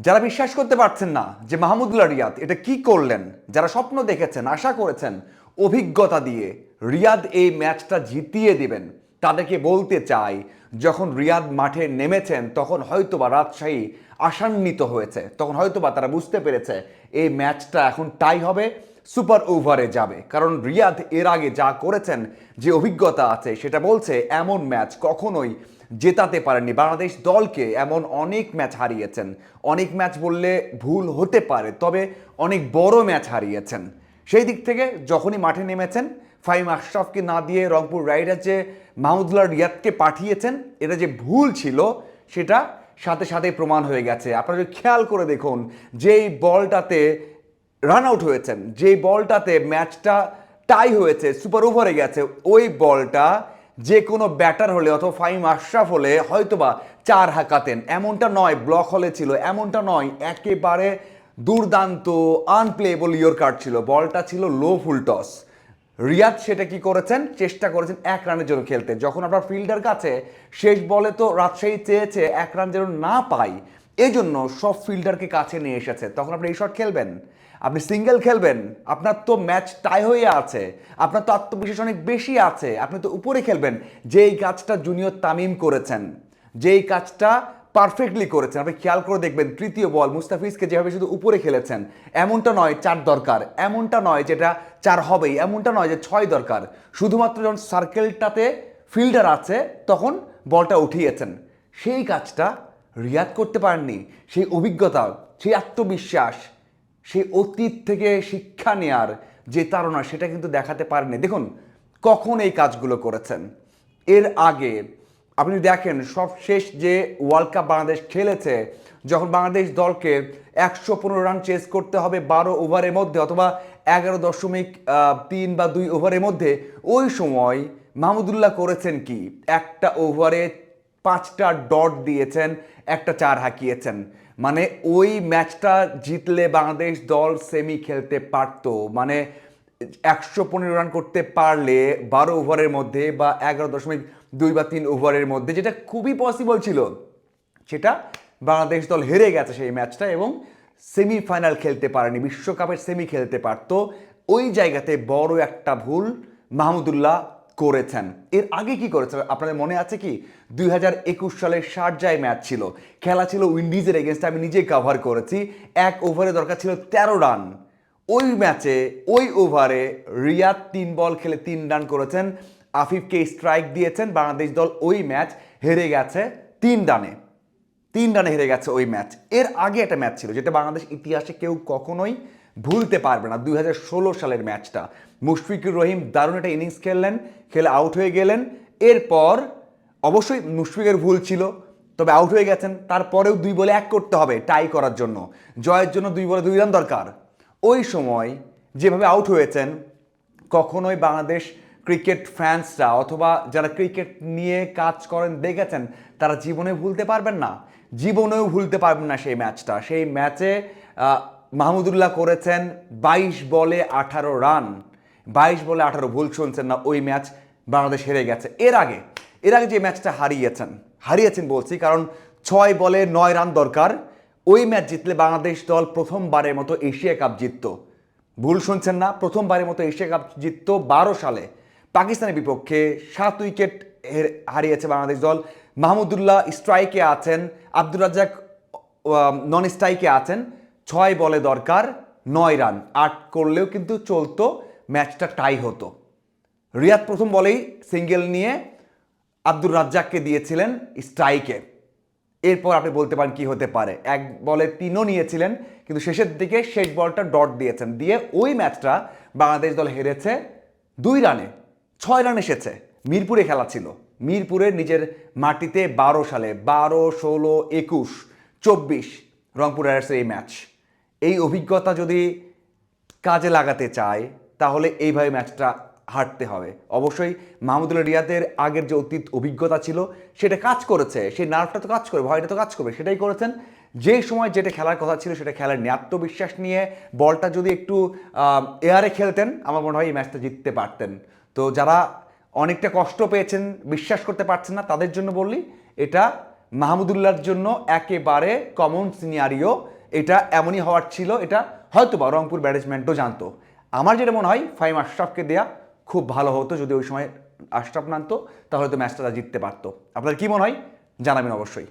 যারা বিশ্বাস করতে পারছেন না যে মাহমুদুল্লাহ রিয়াদ এটা কি করলেন, যারা স্বপ্ন দেখেছেন, আশা করেছেন, অভিজ্ঞতা দিয়ে রিয়াদ এই ম্যাচটা জিতিয়ে দিবেন, তাদেরকে বলতে চাই, যখন রিয়াদ মাঠে নেমেছেন, তখন হয়তোবা রাজশাহী আশান্বিত হয়েছে, তখন হয়তোবা তারা বুঝতে পেরেছে এই ম্যাচটা এখন টাই হবে, সুপার ওভারে যাবে। কারণ রিয়াদ এর আগে যা করেছেন, যে অভিজ্ঞতা আছে, সেটা বলছে এমন ম্যাচ কখনোই জেতাতে পারেননি। বাংলাদেশ দলকে এমন অনেক ম্যাচ হারিয়েছেন। অনেক ম্যাচ বললে ভুল হতে পারে, তবে অনেক বড় ম্যাচ হারিয়েছেন। সেই দিক থেকে যখনই মাঠে নেমেছেন ফাইম আশরাফকে না দিয়ে রংপুর রাইডার যে মাহমুদুল্লাহ রিয়াদকে পাঠিয়েছেন, এটা যে ভুল ছিল, সেটা সাথে সাথে প্রমাণ হয়ে গেছে। আপনারা যদি খেয়াল করে দেখুন, যেই বলটাতে রান আউট হয়েছেন, যেই বলটাতে ম্যাচটা টাই হয়েছে সুপার ওভারে গেছে, ওই বলটা যে কোনো ব্যাটার হলে অথবা ফাইম আশরাফ হলে হয়তোবা চার হাঁকাতেন। এমনটা নয়, ব্লক হলে ছিল। এমনটা নয়, একেবারে দুর্দান্ত আনপ্লেবল ইয়োর কার্ড ছিল। বলটা ছিল লো ফুল টস রিয়াদ সেটা কি করেছেন? চেষ্টা করেছেন এক রানের জন্য খেলতে। যখন আপনার ফিল্ডার কাছে শেষ বলে তো রাজশাহী চেয়েছে এক রান যেন না পাই এই জন্য সব ফিল্ডারকে কাছে নিয়ে এসেছে। তখন আপনি এই শট খেলবেন? আপনি সিঙ্গেল খেলবেন, আপনার তো ম্যাচ টাই হয়ে আছে, আপনার তো আত্মবিশ্বাস অনেক বেশি আছে, আপনি তো উপরে খেলবেন। যেই কাজটা জুনিয়র তামিম করেছেন, যেই কাজটা পারফেক্টলি করেছেন, আপনি খেয়াল করে দেখবেন, তৃতীয় বল মুস্তাফিজকে যেভাবে শুধু উপরে খেলেছেন, এমনটা নয় চার দরকার, এমনটা নয় যেটা চার হবেই, এমনটা নয় যে ছয় দরকার। শুধুমাত্র যখন সার্কেলটাতে ফিল্ডার আছে, তখন বলটা উঠিয়েছেন। সেই কাজটা রিয়াদ করতে পারেননি, সেই অভিজ্ঞতা, সেই আত্মবিশ্বাস সেই অতীত থেকে শিক্ষা নেয়ার যে তারা সেটা কিন্তু দেখাতে পারেনি। দেখুন, কখন এই কাজগুলো করেছেন? এর আগে আপনি দেখেন, সব শেষ যে ওয়ার্ল্ড কাপ বাংলাদেশ খেলেছে, যখন বাংলাদেশ দলকে একশো পনেরো রান চেস করতে হবে বারো ওভারের মধ্যে অথবা এগারো দশমিক তিন বা দুই ওভারের মধ্যে, ওই সময় মাহমুদুল্লাহ করেছেন কি? একটা ওভারে পাঁচটা ডট দিয়েছেন, একটা চার হাঁকিয়েছেন। মানে ওই ম্যাচটা জিতলে বাংলাদেশ দল সেমি খেলতে পারতো। মানে একশো পনেরো রান করতে পারলে বারো ওভারের মধ্যে বা এগারো দশমিক দুই বা তিন ওভারের মধ্যে, যেটা খুবই পসিবল ছিল, সেটা বাংলাদেশ দল হেরে গেছে সেই ম্যাচটা এবং সেমিফাইনাল খেলতে পারেনি, বিশ্বকাপের সেমি খেলতে পারতো। ওই জায়গাতে বড় একটা ভুল মাহমুদুল্লাহ করেছেন। এর আগে কি করেছেন? আপনাদের মনে আছে কি? দুই হাজার একুশ সালের শারজায় ম্যাচ ছিল। খেলা ছিল উইন্ডিজের এগেনস্টে, আমি নিজেই কভার করেছি। এক ওভারে দরকার ছিল তেরো রান ওই ম্যাচে, ওই ওভারে রিয়াদ তিন বল খেলে তিন রান করেছেন। আফিফকে স্ট্রাইক দিয়েছেন। বাংলাদেশ দল ওই ম্যাচ হেরে গেছে তিন রানে তিন রানে হেরে গেছে ওই ম্যাচ। এর আগে একটা ম্যাচ ছিল, যেটা বাংলাদেশ ইতিহাসে কেউ কখনোই ভুলতে পারবে না। দুই হাজার ষোলো সালের ম্যাচটা। মুশফিকুর রহিম দারুণ একটা ইনিংস খেললেন, খেলে আউট হয়ে গেলেন। এরপর অবশ্যই মুশফিকের ভুল ছিল, তবে আউট হয়ে গেছেন। তারপরেও দুই বলে এক করতে হবে টাই করার জন্য। জয়ের জন্য দুই বলে দুই রান দরকার। ওই সময় যেভাবে আউট হয়েছেন, কখনোই বাংলাদেশ ক্রিকেট ফ্যান্সরা অথবা যারা ক্রিকেট নিয়ে কাজ করেন, দেখেছেন, তারা জীবনে ভুলতে পারবেন না। জীবনেও ভুলতে পারবেন না সেই ম্যাচটা। সেই ম্যাচে মাহমুদুল্লাহ করেছেন বাইশ বলে আঠারো রান। বাইশ বলে আঠারো ভুল শুনছেন না, ওই ম্যাচ বাংলাদেশ হেরে গেছে। এর আগে এর আগে যে ম্যাচটা হারিয়েছেন হারিয়েছেন বলছি, কারণ ছয় বলে নয় রান দরকার। ওই ম্যাচ জিতলে বাংলাদেশ দল প্রথমবারের মতো এশিয়া কাপ জিততো। ভুল শুনছেন না, প্রথমবারের মতো এশিয়া কাপ জিততো বারো সালে। পাকিস্তানের বিপক্ষে সাত উইকেট হারিয়েছে বাংলাদেশ দল। মাহমুদুল্লাহ স্ট্রাইকে আছেন, আব্দুর রাজ্জাক নন স্ট্রাইকে আছেন। ছয় বলে দরকার, নয় রান। আট করলেও কিন্তু চলতো, ম্যাচটা টাই হতো। রিয়াদ প্রথম বলেই সিঙ্গেল নিয়ে আব্দুর রাজ্জাককে দিয়েছিলেন স্ট্রাইকে। এরপর আপনি বলতে পারেন কি হতে পারে। এক বলে তিনও নিয়েছিলেন, কিন্তু শেষের দিকে শেষ বলটা ডট দিয়েছেন। দিয়ে ওই ম্যাচটা বাংলাদেশ দল হেরেছে দুই রানে, ছয় রান এসেছে। মিরপুরে খেলা ছিল। মিরপুরের নিজের মাটিতে বারো সালে, বারো, ষোলো, একুশ, চব্বিশ রংপুর রাইডার্সের এই ম্যাচ। এই অভিজ্ঞতা যদি কাজে লাগাতে চায়, তাহলে এইভাবে ম্যাচটা হারতে হবে। অবশ্যই মাহমুদুল্লাহ রিয়াদের আগের যে অতীত অভিজ্ঞতা ছিল, সেটা কাজ করেছে সেই নার্ভটা তো কাজ করবে, ভয়টা তো কাজ করবে, সেটাই করেছেন। যে সময় যেটা খেলার কথা ছিল, সেটা খেলার নিয়ে আত্মবিশ্বাস নিয়ে বলটা যদি একটু এয়ারে খেলতেন, আমার মনে হয় এই ম্যাচটা জিততে পারতেন। তো যারা অনেকটা কষ্ট পেয়েছেন, বিশ্বাস করতে পারছেন না, তাদের জন্য বললি, এটা মাহমুদুল্লাহর জন্য একেবারে কমন সিনিয়ারিও এটা এমনই হওয়ার ছিল, এটা হয়তো বা রংপুর ম্যানেজমেন্টও জানতো। আমার যেটা মনে হয় ফাইম আশরাফকে দেয়া খুব ভালো হতো, যদি ওই সময় আশরাফ নামতো, তাহলে তো ম্যাচটা জিততে পারতো। আপনার কী মনে হয়? জানাবেন অবশ্যই।